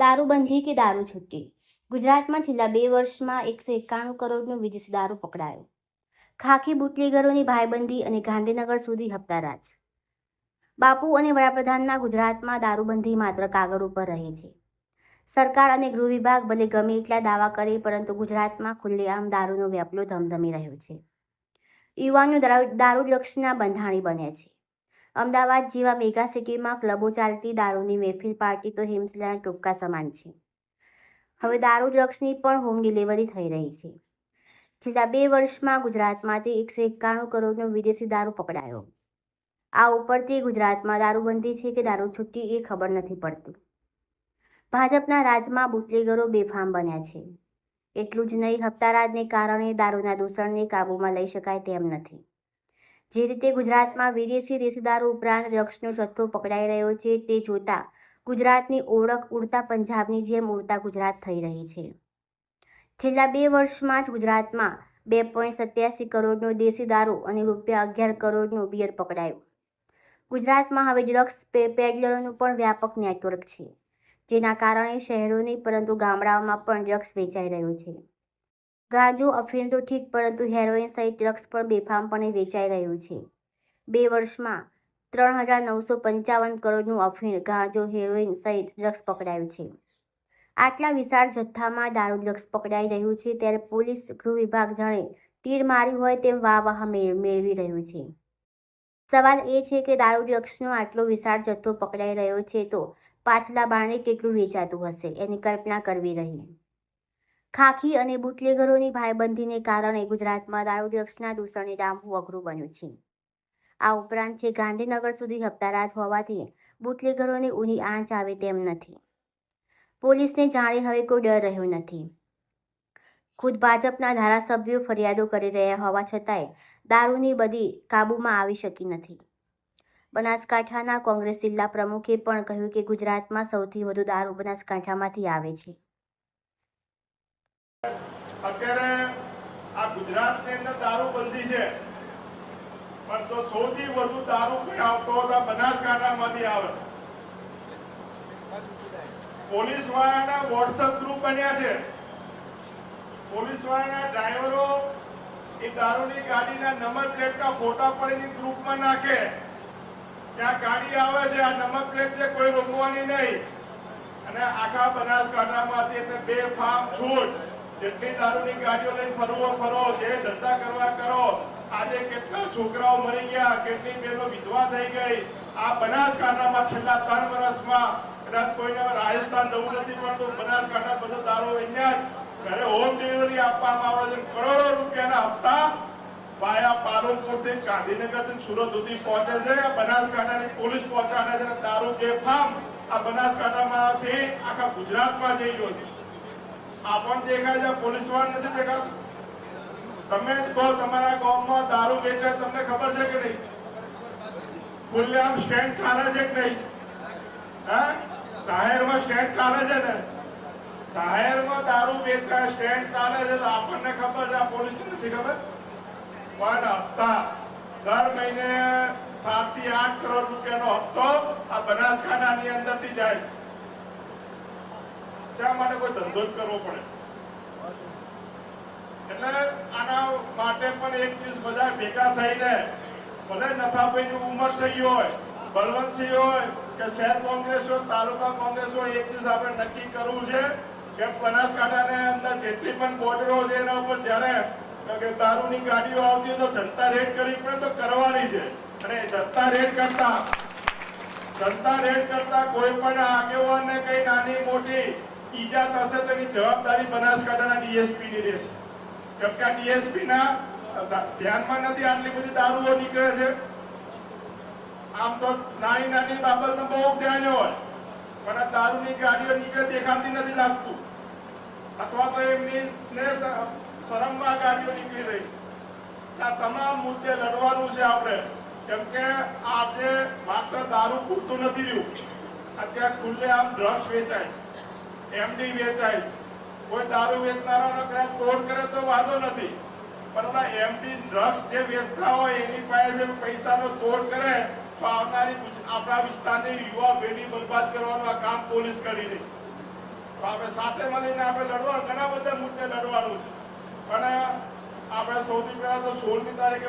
દારૂબંધી કે દારૂ છૂટી? ગુજરાતમાં છેલ્લા બે વર્ષમાં એકસો એકાણું કરોડનો વિદેશી દારૂ પકડાયો. ખાખી બુટલેગરોની ભાઈબંધી અને ગાંધીનગર સુધી હપ્તારાજ. બાપુ અને વડાપ્રધાનના ગુજરાતમાં દારૂબંધી માત્ર કાગળ ઉપર રહે છે. સરકાર અને ગૃહ વિભાગ ભલે ગમે એટલા દાવા કરે, પરંતુ ગુજરાતમાં ખુલ્લેઆમ દારૂનો વ્યાપલો ધમધમી રહ્યો છે. યુવાનો દારૂ દારૂ બંધાણી બન્યા છે. અમદાવાદ જેવા મેગા સિટીમાં ક્લબો ચાલતી દારૂની મહેફિલ પાર્ટી તો હિમશિલાના ટૂંકા સમાન છે. હવે દારૂ ડ્રગ્સની પણ હોમ ડિલિવરી થઈ રહી છે. છેલ્લા બે વર્ષમાં ગુજરાતમાંથી એકસો એકાણું કરોડનો વિદેશી દારૂ પકડાયો. આ ઉપરથી ગુજરાતમાં દારૂબંધી છે કે દારૂ છૂટી એ ખબર નથી પડતી. ભાજપના રાજમાં બુટલેગરો બેફામ બન્યા છે. એટલું જ નહીં, હપ્તારાજને કારણે દારૂના દૂષણને કાબૂમાં લઈ શકાય તેમ નથી. જે રીતે ગુજરાતમાં વિદેશી દેશીદારો ઉપરાંત ડ્રગ્સનો જથ્થો પકડાઈ રહ્યો છે તે જોતા ગુજરાતની ઓળખ ઉડતા પંજાબની જેમ ઉડતા ગુજરાત થઈ રહી છે. છેલ્લા બે વર્ષમાં જ ગુજરાતમાં બે પોઈન્ટ સત્યાસી કરોડનો દેશી દારૂ અને રૂપિયા અગિયાર કરોડનું બિયર પકડાયું. ગુજરાતમાં હવે ડ્રગ્સ પેડલરોનું પણ વ્યાપક નેટવર્ક છે, જેના કારણે શહેરો નહીં પરંતુ ગામડાઓમાં પણ ડ્રગ્સ વેચાઈ રહ્યું છે. ગાંજો, અફીણ તો ઠીક, પરંતુ હેરોઇન સહિત ડ્રગ્સ પણ બેફામપણે વેચાઈ રહ્યું છે. બે વર્ષમાં ત્રણ હજાર નવસો પંચાવન કરોડનું અફીણ, ગાંજો, હેરોઇન સહિત ડ્રગ્સ પકડાયું છે. આટલા વિશાળ જથ્થામાં દારૂ ડ્રગ્સ પકડાઈ રહ્યું છે, ત્યારે પોલીસ ગૃહ વિભાગ જાણે તીર માર્યું હોય તેમ વાહ વાહ મેળ- મેળવી રહ્યું છે. સવાલ એ છે કે દારૂ ડ્રગ્સનો આટલો વિશાળ જથ્થો પકડાઈ રહ્યો છે તો પાછલા બાણે કેટલું વેચાતું હશે, એની કલ્પના કરવી રહી ખાખી અને બુટલેગરોની ભાઈબંધીને કારણે ગુજરાતમાં દારૂ ડ્રગ્સના દૂષણને ડામવું અઘરું બન્યું છે. આ ઉપરાંત છે, ગાંધીનગર સુધી હપ્તારાત હોવાથી બુટલેગરોને ઊની આંચ આવે તેમ નથી. પોલીસને જાણે હવે કોઈ ડર રહ્યો નથી. ખુદ ભાજપના ધારાસભ્યો ફરિયાદો કરી રહ્યા હોવા છતાંય દારૂની બધી કાબૂમાં આવી શકી નથી. બનાસકાંઠાના કોંગ્રેસ જિલ્લા પ્રમુખે પણ કહ્યું કે ગુજરાતમાં સૌથી વધુ દારૂ બનાસકાંઠામાંથી આવે છે. અત્યારે આ ગુજરાતની અંદર દારૂબંધી છે. પણ તો સૌથી વધુ દારૂ આવતો હતો બનાસકાંઠામાંથી આવે. પોલીસ વાળાના વોટ્સઅપ ગ્રુપ બન્યા છે. પોલીસ વાળાના ડ્રાઈવરો એ દારૂની ગાડીના નંબર પ્લેટના ફોટા પડીને ગ્રુપમાં નાખે. ત્યાં ગાડી આવે છે, આ નંબર પ્લેટ છે, કોઈ રોકવાની નહીં. અને આખા બનાસકાંઠામાંથી એટલે બે ફાર્મ છૂટ. જેટલી દારૂની ગાડીઓ લઈને ફરવો ફરો, જે ધંધા કરવા કરો, આજે કેટલા છોકરાઓ મરી ગયા, કેટલી બહેનો વિધવા થઈ ગઈ. આ બનાસકાંઠામાં છેલ્લા ત્રણ વર્ષમાં દારૂ સુરત સુધી પહોંચે છે. બનાસકાંઠાની પોલીસ પહોંચાડે છે અને જે બેફામ આ બનાસકાંઠામાંથી આખા ગુજરાતમાં જઈ રહ્યો છે. આ દેખાય છે, પોલીસવાળા નથી દેખાતું. તમે તો તમારા ગામમાં દારૂ વેચાય, તમને ખબર છે કે નહીં? ખુલ્લેઆમ સ્ટેન્ડ ચાલે છે કે નહીં? જાહેરમાં સ્ટેન્ડ ચાલે છે ને? જાહેરમાં દારૂ વેચાય સ્ટેન્ડ ચાલે છે આપણને ખબર છે, આ પોલીસને નથી ખબર? પણ હપ્તા. દર મહિને સાતથી આઠ કરોડ રૂપિયાનો હપ્તો આ બનાસકાંઠાની અંદરથી જાય. શા માટે કોઈ ધંધો કરવો પડે? એટલે આના માટે પણ એક દિવસ બધા ભેગા થઈને, ભલે નથાભાઈની ઉંમર થઈ હોય, બલવંતસિંહ હોય, કે શહેર કોંગ્રેસ હોય, તાલુકા કોંગ્રેસ હોય, એક દિવસ આપણે નક્કી કરવું છે કે બનાસકાંઠાની અંદર જેટલી પણ બોર્ડરો છે એના ઉપર જ્યારે દારૂની ગાડીઓ આવતી તો જનતા રેડ કરવી પડે તો કરવાની છે. અને જનતા રેડ કરતા, જનતા રેડ કરતા કોઈ પણ આગેવાનને કઈ નાની મોટી ઈજા થશે તો એની જવાબદારી બનાસકાંઠાના ડીએસપી ની રહેશે. કેમ કે આ ડીએસપી ના ધ્યાનમાં નથી આટલી બધી દારૂઓ નીકળે છે. આમ તો નાની નાની બાબતનું બહુ ધ્યાન હોય, પણ આ દારૂની ગાડીઓ નીકળે દેખાતી નથી લાગતું. અથવા તો એમની સ્નેહ શરમમાં ગાડીઓ નીકળી રહી છે. આ તમામ મુદ્દે લડવાનું છે આપણે. કેમ કે આજે માત્ર દારૂ પૂરતું નથી રહ્યું. અત્યારે ખુલ્લે આમ ડ્રગ્સ વેચાય. એમડી વેચાય. કોઈ દારૂ વેચનારાનો કદાચ તોડ કરે તો વાંધો નથી. પણ એમડી ડ્રગ્સ જે વેચતા હોય, એની પાસે પૈસાનો તોડ કરે, તો આવનારી આપણા વિસ્તારની યુવા પેઢી બરબાદ કરવાનું આ કામ પોલીસ કરી રહી તો આપણે સાથે મળીને આપણે લડવાનું ઘણા બધા મુદ્દે લડવાનું છે. અને આપણે સૌથી પહેલા તો સોળમી તારીખે